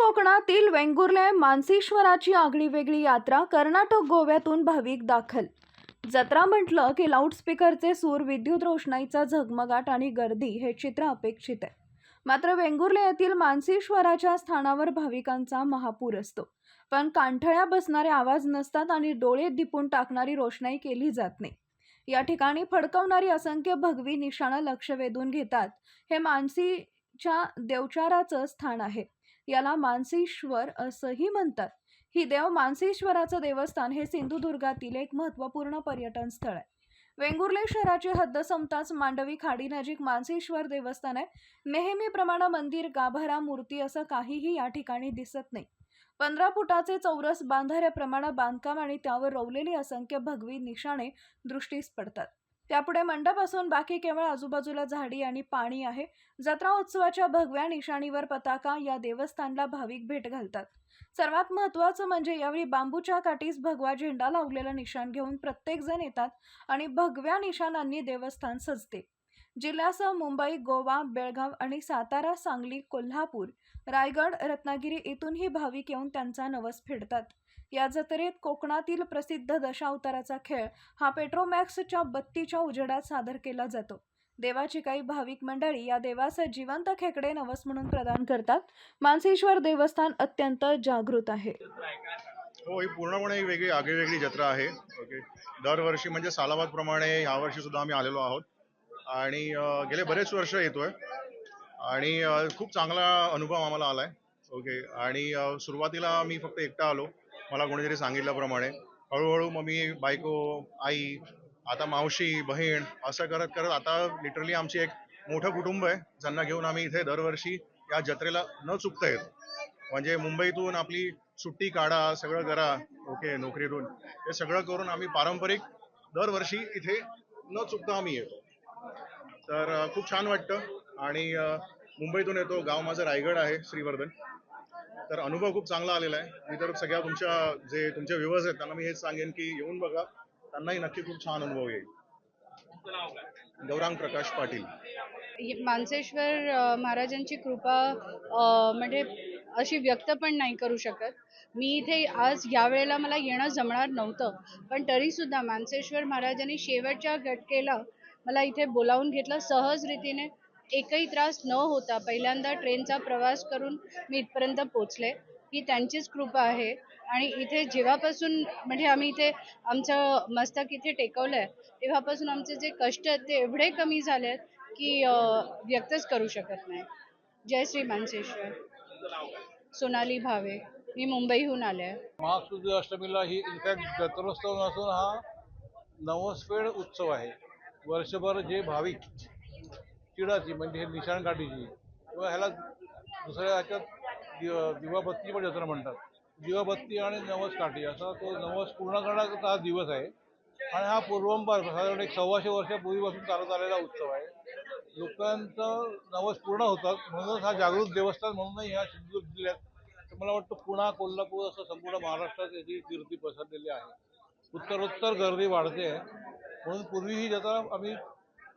कोकणातील वेंगुर्ले मानसीश्वराची आगळीवेगळी यात्रा कर्नाटक गोव्यातून भाविक दाखल. जत्रा म्हटलं की लाऊडस्पीकरचे सूर विद्युत रोषणाईचा झगमगाट आणि गर्दी हे चित्र अपेक्षित आहे. मात्र वेंगुर्ले येथील मानसेश्वराच्या स्थानावर भाविकांचा महापूर असतो. पण कांठळ्या बसणारे आवाज नसतात आणि डोळे दिपून टाकणारी रोषणाई केली जात नाही. या ठिकाणी फडकवणारी असंख्य भगवी निशाणं लक्ष वेधून घेतात. हे मानसीच्या देवचाराचं स्थान आहे. याला मानसीश्वर असंही म्हणतात. ही देव मानसेश्वराचं देवस्थान हे सिंधुदुर्गातील एक महत्त्वपूर्ण पर्यटन स्थळ आहे. वेंगुर्ले शहराची हद्द संपताच मांडवी खाडी नजीक देवस्थान आहे. नेहमीप्रमाणे मंदिर गाभारा मूर्ती असं काहीही या ठिकाणी दिसत नाही. पंधरा फुटाचे चौरस बांधाऱ्याप्रमाणे बांधकाम आणि त्यावर रोवलेली असंख्य भगवी निशाणे दृष्टीस पडतात. त्यापुढे मंडप असून बाकी केवळ आजूबाजूला झाडी आणि पाणी आहे. जत्रा उत्सवाच्या भगव्या निशाणीवर पताका या देवस्थानला भाविक भेट घालतात. सर्वात महत्त्वाचं म्हणजे यावेळी बांबूच्या काठीस भगवा झेंडा लावलेला निशाण घेऊन प्रत्येकजण येतात आणि भगव्या निशाणांनी देवस्थान सजते. जिल्ह्यासह मुंबई गोवा बेळगाव आणि सातारा सांगली कोल्हापूर रायगड रत्नागिरी इथूनही भाविक येऊन त्यांचा नवस फेडतात. या जत्रेत कोकणातील प्रसिद्ध दशावताराचा खेळ हा पेट्रोमॅक्सच्या बत्तीच्या उजेडात सादर केला जातो. देवाची काही भाविक मंडळी या देवास जिवंत खेकडे नवस म्हणून प्रदान करतात. मानसेश्वर देवस्थान अत्यंत जागृत आहे. हो ही पूर्णपणे एक वेगळी आगळीवेगळी जत्रा आहे. ओके. दरवर्षी म्हणजे सालाबादप्रमाणे यावर्षी सुद्धा आम्ही आलेलो आहोत. आणि अं, गेले बरेच वर्ष येतोय. आणि खूप चांगला अनुभव आम्हाला आलाय. ओके. आणि सुरुवातीला मी फक्त एकटा आलो. मला कोणीतरी सांगितल्याप्रमाणे. हळूहळू मग मी बायको आई आता मावशी बहीण असं करत करत आता लिटरली आमची एक मोठं कुटुंब आहे. ज्यांना घेऊन आम्ही इथे दरवर्षी या जत्रेला न चुकता येतो. म्हणजे मुंबईतून आपली सुट्टी काढा सगळं करा ओके नोकरीतून. हे सगळं करून आम्ही पारंपरिक दरवर्षी इथे न चुकता आम्ही येतो. तर खूप छान वाटतं. आणि मुंबईतून येतो. गाव माझं रायगड आहे श्रीवर्धन. तर अनुभव खूप चांगला आलेला आहे. मी तर सगळ्या तुमच्या जे तुमचे व्ह्युअर्स आहेत त्यांना मी हेच सांगेन की येऊन बघा. त्यांनाही नक्की खूप छान अनुभव येईल. गौरांग प्रकाश पाटील. मानसेश्वर महाराजांची कृपा म्हणजे अशी व्यक्त पण नाही करू शकत. मी इथे आज यावेळेला मला येणं जमणार नव्हतं. पण तरी सुद्धा मानसेश्वर महाराजांनी शेवटच्या घटकेला मला इथे बोलावून घेतलं. सहज रीतीने एकही त्रास न होता पहिल्यांदा ट्रेनचा प्रवास करून मी इथपर्यंत पोचले ही त्यांचीच कृपा आहे. आणि इथे जेव्हापासून म्हणजे आम्ही इथे आमचं मस्तक इथे टेकवलंय तेव्हापासून आमचे जे कष्ट आहेत ते एवढे कमी झाले आहेत की व्यक्तच करू शकत नाही. जय श्री मानसेश्वर. सोनाली भावे मी मुंबईहून आले. आहे अष्टमीला ही इनफॅक्ट जत्रोत्सव नसून हा नवसफेड उत्सव आहे. वर्षभर जे भाविक चिडाची म्हणजे हे निशाण काठीची किंवा ह्याला दुसऱ्या ह्याच्यात दिवाबत्ती पण जत्रा म्हणतात. दिवाबत्ती आणि नवस काठी असा तो नवस पूर्ण करण्याचा हा दिवस आहे. आणि हा पूर्वंपार साधारण एक सव्वाशे वर्षापूर्वीपासून चालत आलेला उत्सव आहे. लोकांचं नवस पूर्ण होतात म्हणूनच हा जागृत देवस्थान म्हणूनही ह्या सिंधुदुर्ग जिल्ह्यात तर मला वाटतं पुणा कोल्हापूर असं संपूर्ण महाराष्ट्रात याची कीर्ती पसरलेली आहे. उत्तरोत्तर गर्दी वाढते. आहे म्हणून पूर्वी ही जत्रा आम्ही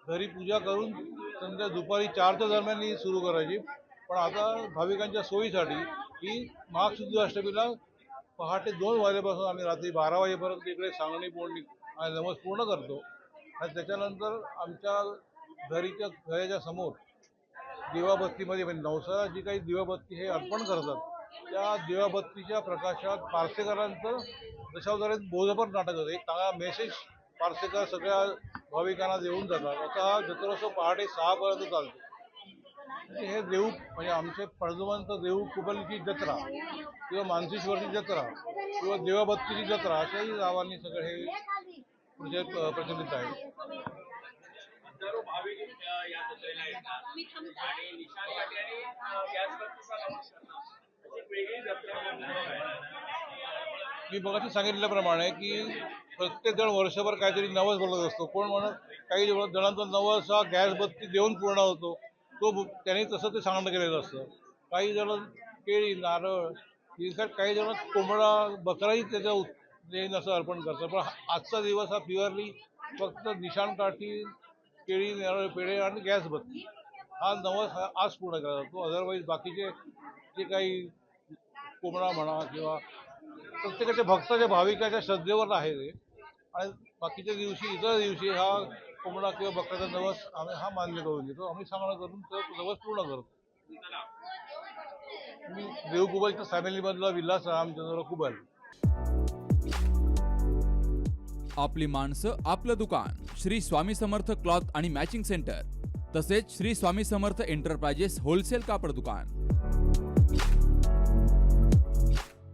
घरी पूजा करून संध्या दुपारी चारच्या दरम्यान ही सुरू करायची. पण आता भाविकांच्या सोयीसाठी ही महाशुद्ध अष्टमीला पहाटे दोन वाजेपासून आम्ही रात्री बारा वाजेपर्यंत इकडे सांगणी पोळणी आणि नमस पूर्ण करतो. आणि त्याच्यानंतर आमच्या घरीच्या घराच्या समोर दिवाबत्तीमध्ये म्हणजे नवसाला जी काही दिवाबत्ती हे अर्पण करतात त्या दिवाबत्तीच्या प्रकाशात पार्सेकरांचं दशावतारात बोधपर नाटक होतं. एक चांगला मेसेज पार्सेकर सगळ्या भाविकांना देऊन जातात. आता हा जत्रोत्सव पहाटे सहापर्यंत चालतो. म्हणजे हे देऊ म्हणजे आमचे पळजवंत देऊ कुबलची जत्रा किंवा मानसीश्वरची जत्रा किंवा देवाबत्तीची जत्रा अशाही नावांनी सगळं हे प्रचलित प्रचलित आहे मी मगाशी सांगितल्याप्रमाणे की प्रत्येक जण वर्षभर काहीतरी नवस बोलत असतो. कोण म्हणत काही जणांचा नवस हा गॅस बत्ती देऊन पूर्ण होतो. तो त्यांनी तसं ते सांगणं केलेलं असतं. काही जण केळी नारळ इनफॅक्ट काही जण कोंबडा बकराही त्याच्या देईन असं अर्पण करतात. पण आजचा दिवस हा प्युअरली फक्त निशाणकाठी केळी नारळ पेढे आणि गॅस बत्ती. हा नवस हा आज पूर्ण केला जातो. अदरवाईज बाकीचे जे काही कोंबडा म्हणा किंवा प्रत्येकाच्या भक्ताच्या भाविकाच्या श्रद्धेवर आहे ते आणि बाकीच्या दिवशी इतर दिवशी हा कोंबडा किंवा बकऱ्याचा नवस आम्ही हा मान्य करून घेतो. आम्ही सांगणं करून तो नवस पूर्ण करतो. मी देवकुबलच्या फॅमिलीमधला विलास रामचंद्र कुबल. आपली माणसं आपलं दुकान श्री स्वामी समर्थ क्लॉथ आणि मॅचिंग सेंटर तसेच श्री स्वामी समर्थ एंटरप्राइजेस होलसेल कापड दुकान.